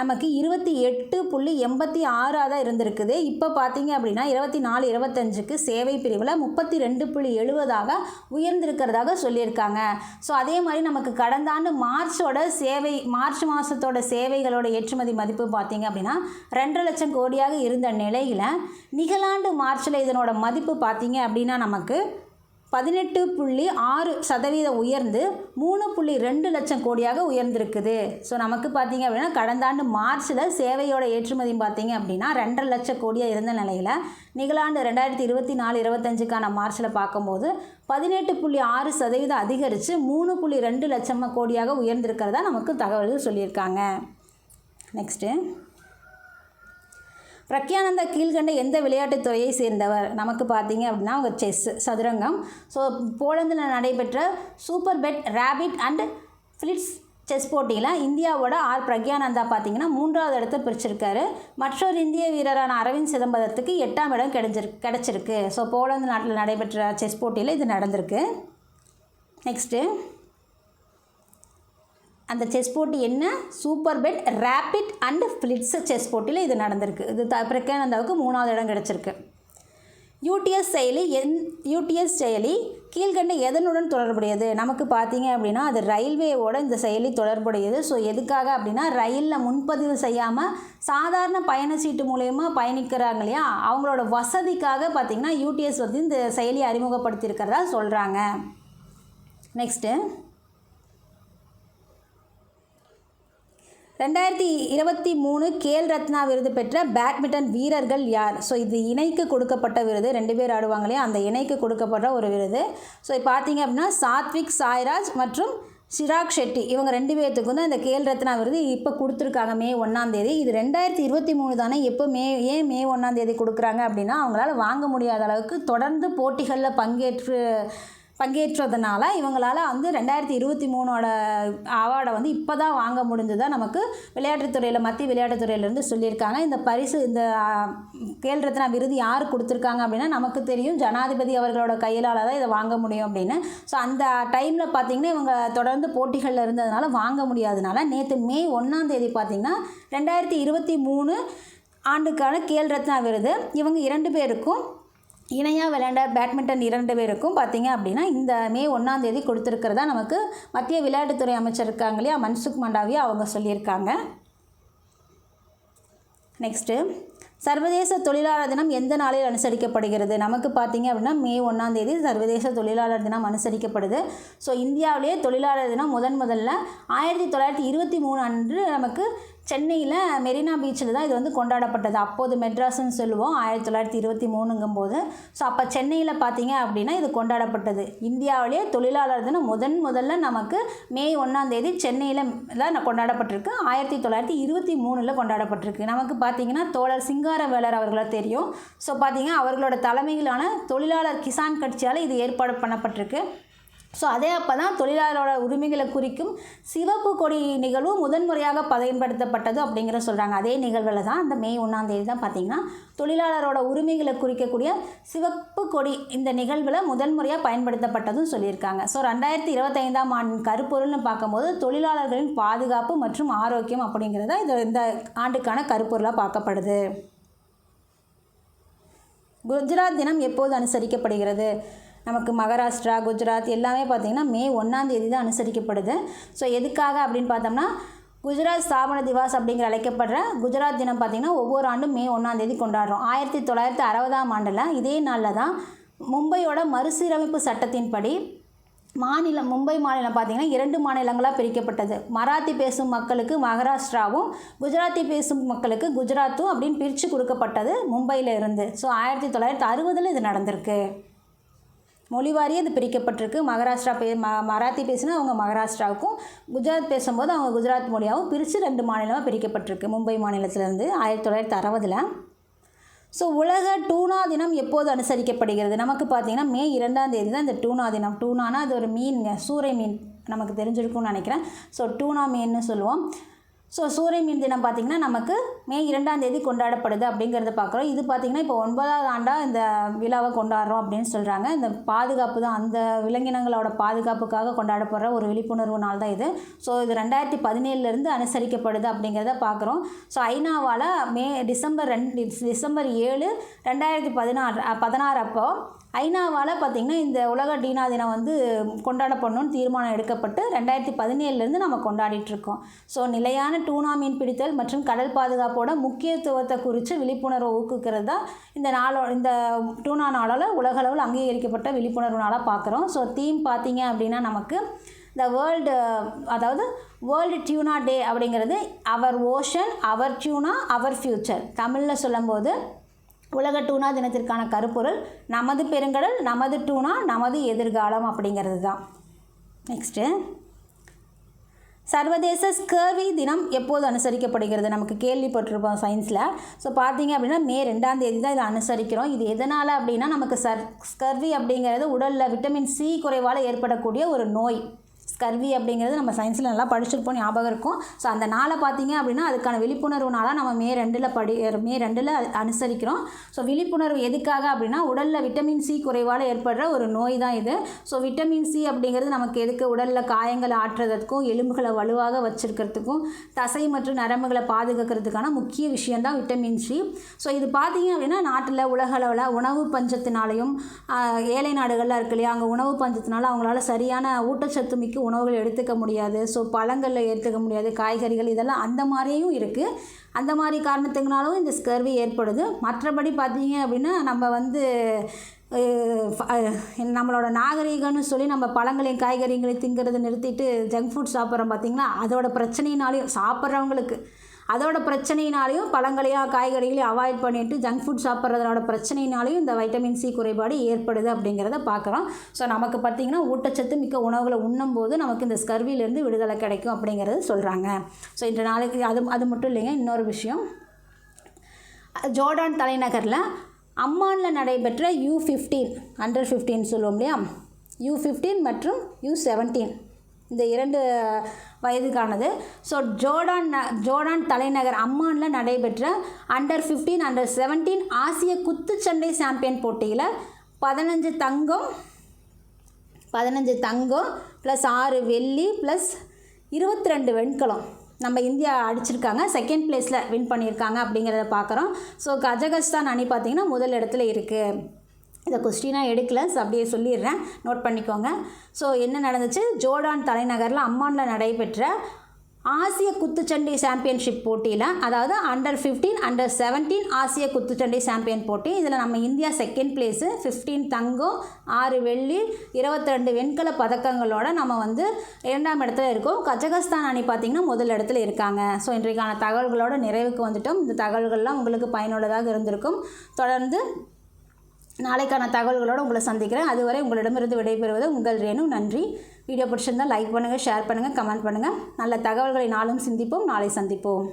நமக்கு இருபத்தி எட்டு புள்ளி எண்பத்தி ஆறாக தான் இருந்திருக்குது. இப்போ பார்த்தீங்க அப்படின்னா இருபத்தி நாலு இருபத்தஞ்சுக்கு சேவை பிரிவில் முப்பத்தி ரெண்டு புள்ளி எழுபதாக உயர்ந்திருக்கிறதாக சொல்லியிருக்காங்க. ஸோ அதே மாதிரி நமக்கு கடந்த ஆண்டு மார்ச்சோட சேவை மார்ச் மாதத்தோட சேவைகளோட ஏற்றுமதி மதிப்பு பார்த்தீங்க அப்படின்னா ரெண்டு லட்சம் கோடியாக இருந்த நிலையில் நிகழாண்டு மார்ச்சில் இதனோட மதிப்பு பார்த்தீங்க அப்படின்னா நமக்கு பதினெட்டு புள்ளி ஆறு சதவீதம் உயர்ந்து மூணு புள்ளி ரெண்டு லட்சம் கோடியாக உயர்ந்திருக்குது. ஸோ நமக்கு பார்த்தீங்க அப்படின்னா கடந்த ஆண்டு மார்ச்சில் சேவையோட ஏற்றுமதி பார்த்திங்க அப்படின்னா ரெண்டரை லட்சம் கோடியாக இருந்த நிலையில் நிகழாண்டு ரெண்டாயிரத்தி இருபத்தி நாலு இருபத்தஞ்சுக்கான மார்ச்சில் பார்க்கும்போது பதினெட்டு புள்ளி ஆறு சதவீதம் அதிகரித்து மூணு புள்ளி ரெண்டு லட்சம் கோடியாக உயர்ந்திருக்கிறதா நமக்கு தகவல்கள் சொல்லியிருக்காங்க. நெக்ஸ்ட்டு பிரக்யானந்தா கீழ்கண்ட எந்த விளையாட்டுத் துறையை சேர்ந்தவர்? நமக்கு பார்த்தீங்க அப்படின்னா அவங்க செஸ் சதுரங்கம். ஸோ போலந்தில் நடைபெற்ற super bet rapid and blitz chess போட்டியில் இந்தியாவோட ஆர். பிரக்யானந்தா பார்த்தீங்கன்னா மூன்றாவது இடத்தை பிரிச்சிருக்காரு. மற்றொரு இந்திய வீரரான அரவிந்த் சிதம்பரத்துக்கு எட்டாம் இடம் கிடைச்சிரு கிடச்சிருக்கு. ஸோ போலந்து நாட்டில் நடைபெற்ற செஸ் போட்டியில் இது நடந்திருக்கு. நெக்ஸ்ட்டு அந்த செஸ் போட்டி என்ன? Super bet rapid and blitz chess போட்டியில் இது நடந்திருக்கு. இது த பிரக்யானந்தாவுக்கு மூணாவது இடம் கிடச்சிருக்கு. யூடிஎஸ் செயலி என் யூடிஎஸ் செயலி கீழ்கண்ட எதனுடன் தொடர்புடையது? நமக்கு பார்த்தீங்க அப்படின்னா அது ரயில்வேவோட இந்த செயலி தொடர்புடையது. ஸோ எதுக்காக அப்படின்னா ரயிலில் முன்பதிவு செய்யாமல் சாதாரண பயண சீட்டு மூலயமா பயணிக்கிறாங்க இல்லையா? அவங்களோட வசதிக்காக பார்த்திங்கன்னா யூடிஎஸ் வந்து இந்த செயலி அறிமுகப்படுத்தியிருக்கிறதா சொல்கிறாங்க நெக்ஸ்ட்டு ரெண்டாயிரத்தி இருபத்தி மூணு கேல் ரத்னா விருது பெற்ற பேட்மிண்டன் வீரர்கள் யார்? ஸோ இது இணைக்கு கொடுக்கப்பட்ட விருது. ரெண்டு பேர் ஆடுவாங்க இல்லையா அந்த இணைக்கு கொடுக்கப்பட்ட ஒரு விருது. ஸோ பார்த்தீங்க அப்படின்னா சாத்விக் சாய்ராஜ் மற்றும் சிராக் ஷெட்டி. இவங்க ரெண்டு பேர்த்துக்கு வந்து இந்த கேல் ரத்னா விருது இப்போ கொடுத்துருக்காங்க மே ஒன்றாந்தேதி இது ரெண்டாயிரத்தி இருபத்தி மூணு தானே எப்போ மே ஏன் மே ஒன்றாந்தேதி கொடுக்குறாங்க அப்படின்னா அவங்களால வாங்க முடியாத அளவுக்கு தொடர்ந்து போட்டிகளில் பங்கேற்று பங்கேற்றதுனால இவங்களால் வந்து ரெண்டாயிரத்தி இருபத்தி மூணோட அவார்டை வந்து இப்போ தான் வாங்க முடிஞ்சதாக நமக்கு விளையாட்டுத்துறையில் மத்திய விளையாட்டுத்துறையிலேருந்து சொல்லியிருக்காங்க. இந்த பரிசு இந்த ஆ, கேல் ரத்னா விருது யார் கொடுத்துருக்காங்க அப்படின்னா நமக்கு தெரியும். ஜனாதிபதி அவர்களோட கையிலால் தான் இதை வாங்க முடியும் அப்படின்னு. ஸோ அந்த டைமில் பார்த்திங்கன்னா இவங்க தொடர்ந்து போட்டிகளில் இருந்ததுனால வாங்க முடியாதனால நேற்று மே ஒன்றாம் தேதி பார்த்திங்கன்னா ரெண்டாயிரத்தி இருபத்தி மூணு ஆண்டுக்கான கேல் ரத்னா விருது. இவங்க இரண்டு பேருக்கும் இணையாக விளையாண்ட பேட்மிண்டன் இரண்டு பேருக்கும் பார்த்தீங்க அப்படின்னா இந்த மே ஒன்றாம் தேதி கொடுத்துருக்கிறதா நமக்கு மத்திய விளையாட்டுத்துறை அமைச்சர் இருக்காங்க இல்லையா? மன்சுக் மண்டாவியா அவங்க சொல்லியிருக்காங்க. நெக்ஸ்ட்டு சர்வதேச தொழிலாளர் தினம் எந்த நாளில் அனுசரிக்கப்படுகிறது? நமக்கு பார்த்திங்க அப்படின்னா மே ஒன்றாம் தேதி சர்வதேச தொழிலாளர் தினம் அனுசரிக்கப்படுது. ஸோ இந்தியாவிலேயே தொழிலாளர் தினம் முதன் முதல்ல ஆயிரத்தி தொள்ளாயிரத்தி இருபத்தி மூணு அன்று நமக்கு சென்னையில் மெரினா பீச்சில் தான் இது வந்து கொண்டாடப்பட்டது. அப்போது மெட்ராஸ்ன்னு சொல்லுவோம் ஆயிரத்தி தொள்ளாயிரத்தி இருபத்தி மூணுங்கும் போது ஸோ அப்போ சென்னையில் பார்த்தீங்க அப்படின்னா இது கொண்டாடப்பட்டது. இந்தியாவிலேயே தொழிலாளர் தினம் முதன் முதல்ல நமக்கு மே ஒன்றாம் தேதி சென்னையில் தான் கொண்டாடப்பட்டிருக்கு. ஆயிரத்தி தொள்ளாயிரத்தி இருபத்தி மூணில் கொண்டாடப்பட்டிருக்கு. நமக்கு பார்த்தீங்கன்னா தோழர் சிங்காரவேலர் அவர்களை தெரியும். ஸோ பார்த்தீங்கன்னா அவர்களோட தலைமையிலான தொழிலாளர் கிசான் கட்சியால் இது ஏற்பாடு பண்ணப்பட்டிருக்கு. ஸோ அதே அப்போ தான் தொழிலாளரோட உரிமைகளை குறிக்கும் சிவப்பு கொடி நிகழ்வு முதன்முறையாக பயன்படுத்தப்பட்டது அப்படிங்கிற சொல்கிறாங்க அதே நிகழ்வில் தான் அந்த மே ஒன்றாந்தேதி தான் பார்த்தீங்கன்னா தொழிலாளரோட உரிமைகளை குறிக்கக்கூடிய சிவப்பு கொடி இந்த நிகழ்வில் முதன்முறையாக பயன்படுத்தப்பட்டதும் சொல்லியிருக்காங்க. ஸோ ரெண்டாயிரத்தி இருபத்தைந்தாம் ஆண் கருப்பொருள்னு பார்க்கும்போது தொழிலாளர்களின் பாதுகாப்பு மற்றும் ஆரோக்கியம் அப்படிங்கிறத இது இந்த ஆண்டுக்கான கருப்பொருளாக பார்க்கப்படுது. குஜராத் தினம் எப்போது அனுசரிக்கப்படுகிறது? நமக்கு மகாராஷ்டிரா குஜராத் எல்லாமே பார்த்திங்கன்னா மே ஒன்றாம் தேதி தான் அனுசரிக்கப்படுது. ஸோ எதுக்காக அப்படின்னு பார்த்தோம்னா குஜராத் ஸ்தாபன திவாஸ் அப்படிங்கிற அழைக்கப்படுற குஜராத் தினம் பார்த்திங்கன்னா ஒவ்வொரு ஆண்டும் மே ஒன்றாந்தேதி கொண்டாடுறோம். ஆயிரத்தி தொள்ளாயிரத்தி அறுபதாம் ஆண்டில் இதே நாளில் தான் மும்பையோட மறுசீரமைப்பு சட்டத்தின்படி மாநிலம் மும்பை மாநிலம் பார்த்திங்கன்னா இரண்டு மாநிலங்களாக பிரிக்கப்பட்டது. மராத்தி பேசும் மக்களுக்கு மகாராஷ்டிராவும் குஜராத்தி பேசும் மக்களுக்கு குஜராத்தும் அப்படின்னு பிரித்து கொடுக்கப்பட்டது மும்பையில் இருந்து. ஸோ ஆயிரத்தி தொள்ளாயிரத்தி அறுபதில் இது நடந்திருக்கு. மொழிவாரியே இது பிரிக்கப்பட்டிருக்கு. மகாராஷ்டிரா பே ம மராத்தி பேசினா அவங்க மகாராஷ்டிராவுக்கும் குஜராத் பேசும்போது அவங்க குஜராத் மொழியாகவும் பிரித்து ரெண்டு மாநிலமாக பிரிக்கப்பட்டிருக்கு. மும்பை மாநிலத்திலேருந்து ஆயிரத்தி தொள்ளாயிரத்தி அறுபதில். ஸோ உலக டூனா தினம் எப்போது அனுசரிக்கப்படுகிறது? நமக்கு பார்த்தீங்கன்னா மே இரண்டாம் தேதி தான் இந்த டூனா தினம். டூனானா அது ஒரு மீன்ங்க. சூறை மீன். நமக்கு தெரிஞ்சிருக்கும்னு நினைக்கிறேன். ஸோ டூனா மீன்னு சொல்லுவோம். ஸோ சூரிய மீன் தினம் பார்த்திங்கன்னா நமக்கு மே இரண்டாம் தேதி கொண்டாடப்படுது அப்படிங்கிறத பார்க்குறோம் இது பார்த்திங்கன்னா இப்போ ஒன்பதாவது ஆண்டாக இந்த விழாவை கொண்டாடுறோம் அப்படின்னு சொல்கிறாங்க இந்த பாதுகாப்பு தான் அந்த விலங்கினங்களோட பாதுகாப்புக்காக கொண்டாடப்படுற ஒரு விழிப்புணர்வு நாள் தான் இது. ஸோ இது ரெண்டாயிரத்தி பதினேழுலேருந்து அனுசரிக்கப்படுது அப்படிங்கிறத பார்க்குறோம் ஸோ ஐநாவால் மே டிசம்பர் ரெண்டு டிசம்பர் ஏழு ரெண்டாயிரத்தி பதினாறு பதினாறு அப்போ ஐநாவால் பார்த்திங்கன்னா இந்த உலக டீனா தினம் வந்து கொண்டாடப்படணும்னு தீர்மானம் எடுக்கப்பட்டு ரெண்டாயிரத்தி பதினேழுலேருந்து நம்ம கொண்டாடிட்டுருக்கோம் ஸோ நிலையான டூனா மீன் பிடித்தல் மற்றும் கடல் பாதுகாப்போட முக்கியத்துவத்தை குறித்து விழிப்புணர்வை ஊக்குக்கிறது தான் இந்த நாளோ இந்த டூனா நாளால் உலகளவில் அங்கீகரிக்கப்பட்ட விழிப்புணர்வு நாளாக பார்க்குறோம் ஸோ தீம் பார்த்தீங்க அப்படின்னா நமக்கு இந்த வேர்ல்டு அதாவது வேர்ல்டு டியூனா டே அப்படிங்கிறது our ocean our tuna our future தமிழில் சொல்லும்போது உலக டூனா தினத்திற்கான கருப்பொருள் நமது பெருங்கடல் நமது டூனா நமது எதிர்காலம் அப்படிங்கிறது தான் நெக்ஸ்ட்டு சர்வதேச ஸ்கர்வி தினம் எப்போது அனுசரிக்கப்படுகிறது? நமக்கு கேள்விப்பட்டிருப்போம் சயின்ஸில் ஸோ பார்த்தீங்க அப்படின்னா மே ரெண்டாம் தேதி தான் இதை அனுசரிக்கிறோம். இது எதனால் அப்படின்னா நமக்கு சர் ஸ்கர்வி அப்படிங்கிறது உடலில் விட்டமின் சி குறைவால் ஏற்படக்கூடிய ஒரு நோய். ஸ்கர்வி அப்படிங்கிறது நம்ம சயின்ஸில் நல்லா படிச்சிருப்போம் ஞாபகம் இருக்கும். ஸோ அந்த நாளை பார்த்தீங்க அப்படின்னா அதுக்கான விழிப்புணர்வு நாளாக நம்ம மே ரெண்டில் படி மே ரெண்டில் அனுசரிக்கிறோம். ஸோ விழிப்புணர்வு எதுக்காக அப்படின்னா உடலில் விட்டமின் சி குறைவால் ஏற்படுற ஒரு நோய் தான் இது. ஸோ விட்டமின் சி அப்படிங்கிறது நமக்கு எதுக்கு? உடலில் காயங்களை ஆற்றுறதுக்கும் எலும்புகளை வலுவாக வச்சுருக்கிறதுக்கும் தசை மற்றும் நரம்புகளை பாதுகாக்கிறதுக்கான முக்கிய விஷயந்தான் விட்டமின் சி ஸோ இது பார்த்தீங்க அப்படின்னா நாட்டில் உலகளவில் உணவு பஞ்சத்தினாலையும் ஏழை நாடுகள்லாம் இருக்கு இல்லையா அங்கே உணவு பஞ்சத்தினால அவங்களால சரியான ஊட்டச்சத்து மிக்க உணவுகள் எடுத்துக்க முடியாது. ஸோ பழங்களில் எடுத்துக்க முடியாது. காய்கறிகள் இதெல்லாம் அந்த மாதிரியும் இருக்குது அந்த மாதிரி காரணத்துக்குனாலும் இந்த ஸ்கர்வி ஏற்படுது. மற்றபடி பார்த்தீங்க அப்படின்னா நம்ம வந்து நம்மளோட நாகரீகம்னு சொல்லி நம்ம பழங்களையும் காய்கறிகளையும் திங்கிறத நிறுத்திட்டு ஜங்க் ஃபுட் சாப்பிட்றோம் பார்த்திங்களா? அதோட பிரச்சனையினாலையும் சாப்பிட்றவங்களுக்கு. அதோட பிரச்சனையினாலையும் பழங்களையும் காய்கறிகளையும் அவாய்ட் பண்ணிட்டு ஜங்க் ஃபுட் சாப்பிட்றதோட பிரச்சனையினாலையும் இந்த வைட்டமின் சி குறைபாடு ஏற்படுது அப்படிங்கிறத பார்க்குறோம். ஸோ நமக்கு பார்த்திங்கன்னா ஊட்டச்சத்து மிக்க உணவுகளை உண்ணும்போது நமக்கு இந்த ஸ்கர்விலேருந்து விடுதலை கிடைக்கும் அப்படிங்கிறது சொல்கிறாங்க ஸோ இன்று நாளைக்கு அது அது மட்டும் இல்லைங்க இன்னொரு விஷயம். ஜோர்டான் தலைநகரில் அம்மானில் நடைபெற்ற யூ ஃபிஃப்டீன் அண்டர் ஃபிஃப்டீன் சொல்லுவோம் இல்லையா? யூ ஃபிஃப்டீன் மற்றும் யூ செவன்டீன் இந்த இரண்டு வயதுக்கானது. ஸோ ஜோர்டான் ந- ஜோர்டான் தலைநகர் அம்மானில் நடைபெற்ற அண்டர் ஃபிஃப்டீன் அண்டர் செவன்டீன் ஆசிய குத்துச்சண்டை சாம்பியன் போட்டியில் பதினஞ்சு தங்கம் பதினஞ்சு தங்கம் ப்ளஸ் ஆறு வெள்ளி ப்ளஸ் இருபத்தி ரெண்டு வெண்கலம் நம்ம இந்தியா அடிச்சிருக்காங்க. செகண்ட் பிளேஸில் வின் பண்ணியிருக்காங்க அப்படிங்கிறத பார்க்குறோம். ஸோ கஜகஸ்தான் அணி பார்த்திங்கன்னா முதல் இடத்துல இருக்குது இந்த கொஸ்டினாக எடுக்கல ஸோ அப்படியே சொல்லிடுறேன். நோட் பண்ணிக்கோங்க. ஸோ என்ன நடந்துச்சு? ஜோர்டான் தலைநகரில் அம்மானில் நடைபெற்ற ஆசிய குத்துச்சண்டை சாம்பியன்ஷிப் போட்டியில் அதாவது அண்டர் 15 அண்டர் 17 ஆசிய குத்துச்சண்டை சாம்பியன் போட்டி. இதில் நம்ம இந்தியா செகண்ட் பிளேஸு 15 தங்கம் ஆறு வெள்ளி 22 வெண்கல பதக்கங்களோட நம்ம வந்து இரண்டாம் இடத்துல இருக்கோம். கஜகஸ்தான் அணி பார்த்திங்கன்னா முதல் இடத்துல இருக்காங்க. ஸோ இன்றைக்கான தகவல்களோட நிறைவுக்கு வந்துட்டோம். இந்த தகவல்கள்லாம் உங்களுக்கு பயனுள்ளதாக இருந்திருக்கும். தொடர்ந்து நாளைக்கான தகவல்களோடு உங்களை சந்திக்கிறேன். அதுவரை உங்களிடமிருந்து விடைபெறுவது உங்கள் ரேணு. நன்றி. வீடியோ பிடிச்சிருந்தால் லைக் பண்ணுங்கள் ஷேர் பண்ணுங்கள் கமெண்ட் பண்ணுங்கள் நல்ல தகவல்களை நாளும் சிந்திப்போம் நாளை சந்திப்போம்.